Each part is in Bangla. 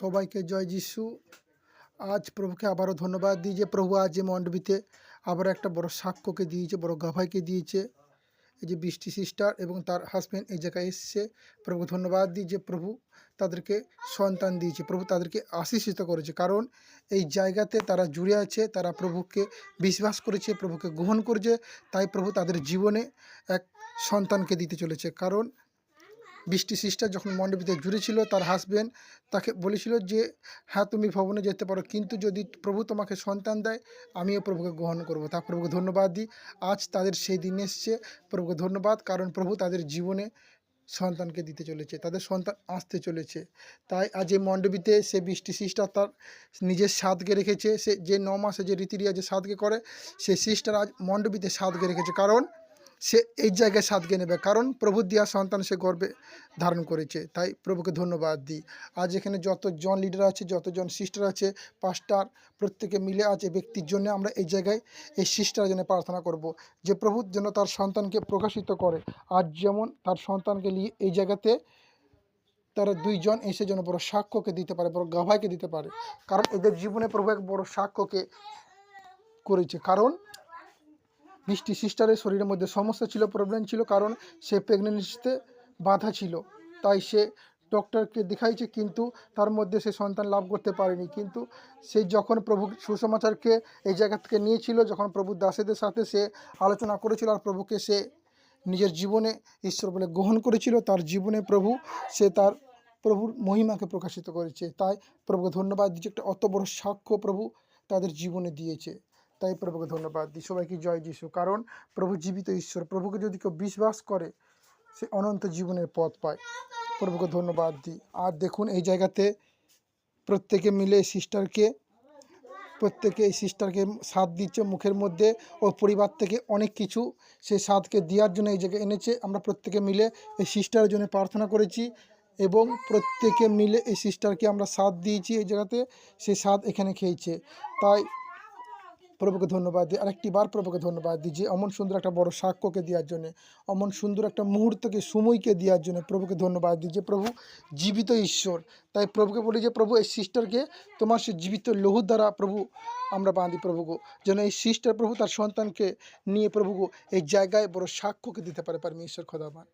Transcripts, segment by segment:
সবাইকে জয় যিশু। আজ প্রভুকে আবারও ধন্যবাদ দিই যে প্রভু আজ এই মণ্ডপীতে আবার একটা বড় সাক্ষ্যকে দিয়েছে, বড় গাভাইকে দিয়েছে। এই যে বৃষ্টি সিস্টার এবং তার হাজব্যান্ড এই জায়গায় এসছে। প্রভু ধন্যবাদ দিই যে প্রভু তাদেরকে সন্তান দিয়েছে, প্রভু তাদেরকে আশীষিত করেছে। কারণ এই জায়গাতে তারা জুড়ে আছে, তারা প্রভুকে বিশ্বাস করেছে, প্রভুকে গ্রহণ করেছে, তাই প্রভু তাদের জীবনে এক সন্তানকে দিতে চলেছে। কারণ বৃষ্টি সিস্টার যখন মণ্ডপীতে জুড়ে ছিল তার হাজব্যান্ড তাকে বলেছিল যে হ্যাঁ তুমি ভবনে যেতে পারো, কিন্তু যদি প্রভু তোমাকে সন্তান দেয়, আমিও প্রভুকে গ্রহণ করব। তা প্রভুকে ধন্যবাদ দিই। আজ তাদের সেই দিন এসছে, প্রভুকে ধন্যবাদ, কারণ প্রভু তাদের জীবনে সন্তানকে দিতে চলেছে, তাদের সন্তান আসতে চলেছে। তাই আজ এই মণ্ডপীতে সে বৃষ্টি সিস্টার তার নিজের সাদকে রেখেছে, সে যে ন মাসে যে রীতি রিয়া যে সাদকে করে, সে সিস্টার আজ মণ্ডপীতে সাদকে রেখেছে। কারণ সে এই জায়গায় সাদকে নেবে। কারণ প্রভু দেওয়া সন্তান সে গর্বে ধারণ করেছে। তাই প্রভুকে ধন্যবাদ দিই। আজ এখানে যতজন লিডার আছে, যতজন সিস্টার আছে পাস্টার প্রত্যেকে মিলে আজ এই ব্যক্তির জন্য আমরা এই জায়গায় এই সিস্টার জন্য প্রার্থনা করব যে প্রভু যেন তার সন্তানকে প্রকাশিত করে। আজ যেমন তার সন্তানকে নিয়ে এই জায়গাতে তারা দুইজন এসে যেন বড় সাক্ষ্যকে দিতে পারে, বড় গাভাইকে দিতে পারে। কারণ এদের জীবনে প্রভু এক বড় সাক্ষ্যকে করেছে। কারণ বৃষ্টি সিস্টারের শরীরের মধ্যে সমস্যা ছিল প্রবলেম ছিল কারণ সে প্রেগনেন্সিতে বাধা ছিল। তাই সে ডক্টরকে দেখাইছে কিন্তু তার মধ্যে সে সন্তান লাভ করতে পারেনি। কিন্তু সে যখন প্রভু সুসমাচারকে এই জায়গা থেকে নিয়েছিল, যখন প্রভু দাসেদের সাথে সে আলোচনা করেছিল আর প্রভুকে সে নিজের জীবনে ঈশ্বর বলে গ্রহণ করেছিল, তার জীবনে প্রভু সে তার প্রভুর মহিমাকে প্রকাশিত করেছে। তাই প্রভুকে ধন্যবাদ দিচ্ছে একটা অত বড় সাক্ষ্য প্রভু তাদের জীবনে দিয়েছে। তাই প্রভুকে ধন্যবাদ দিই। সবাইকে জয় যিশু। কারণ প্রভু জীবিত ঈশ্বর। প্রভুকে যদি কেউ বিশ্বাস করে, সে অনন্ত জীবনের পথ পায়। প্রভুকে ধন্যবাদ দিই। আর দেখুন, এই জায়গাতে প্রত্যেকে মিলে সিস্টারকে, প্রত্যেকে এই সিস্টারকে সাথ দিচ্ছে। মুখের মধ্যে ও পরিবার থেকে অনেক কিছু সেই স্বাদকে দেওয়ার জন্য এই জায়গায় এনেছে। আমরা প্রত্যেকে মিলে এই সিস্টারের জন্য প্রার্থনা করেছি এবং প্রত্যেকে মিলে এই সিস্টারকে আমরা সাথ দিয়েছি এই জায়গাতে। সে স্বাদ এখানে খেয়েছে। তাই প্রভুকে ধন্যবাদ দিই। আরেকটি বার প্রভুকে ধন্যবাদ দিই যে অমন সুন্দর একটা বড় সাক্ষ্যকে দেওয়ার জন্য, অমন সুন্দর একটা মুহূর্তকে, সময়কে দেওয়ার জন্য প্রভুকে ধন্যবাদ দিই যে প্রভু জীবিত ঈশ্বর। তাই প্রভুকে বলি যে প্রভু, এই সিস্টারকে তোমার সে জীবিত লহু দ্বারা প্রভু আমরা বাঁধি প্রভুকে যেন এই সিস্টার প্রভু তার সন্তানকে নিয়ে প্রভুকে এই জায়গায় বড় সাক্ষ্যকে দিতে পারে। পরমেশ্বর খোদাবান।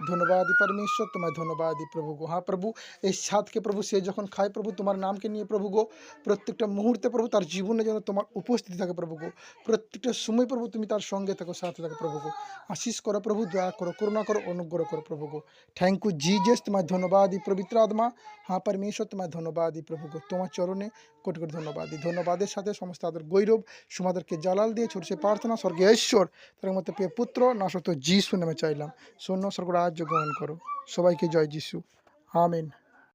ধন্যবাদ পরমেশ্বর, তোমায় ধন্যবাদ প্রভু গো হ্যাঁ প্রভু এই সাথকে প্রভু, সে যখন খায় প্রভু, তোমার নামকে নিয়ে প্রভু গো, প্রত্যেকটা মুহূর্তে প্রভু তার জীবনে যেন তোমার উপস্থিতি থাকে প্রভু গো। প্রত্যেকটা সময় প্রভু তুমি তার সঙ্গে থাকো, সাথে থাকো প্রভু গো। আশিস করো প্রভু, দয়া করো, করুণা করো, অনুগ্রহ করো প্রভু গো। থ্যাংক ইউ জিজেস তোমায় ধন্যবাদ পবিত্র আত্মা। হ্যাঁ পরমেশ্বর, তোমায় ধন্যবাদ প্রভু গো। তোমার চরণে কোটি কোটি ধন্যবাদ ধন্যবাদের সাথে সমস্ত তাদের গৈরব, সুমাদেরকে জালাল দিয়ে ছোট সে প্রার্থনা, স্বর্গে ঈশ্বর। তার মধ্যে প্রিয় পুত্র না সত্য যিশু নামে চাইলাম। শূন্য স্বর্গ রাজ্য গ্রহণ করো। সবাইকে জয় যিশু। আমিন।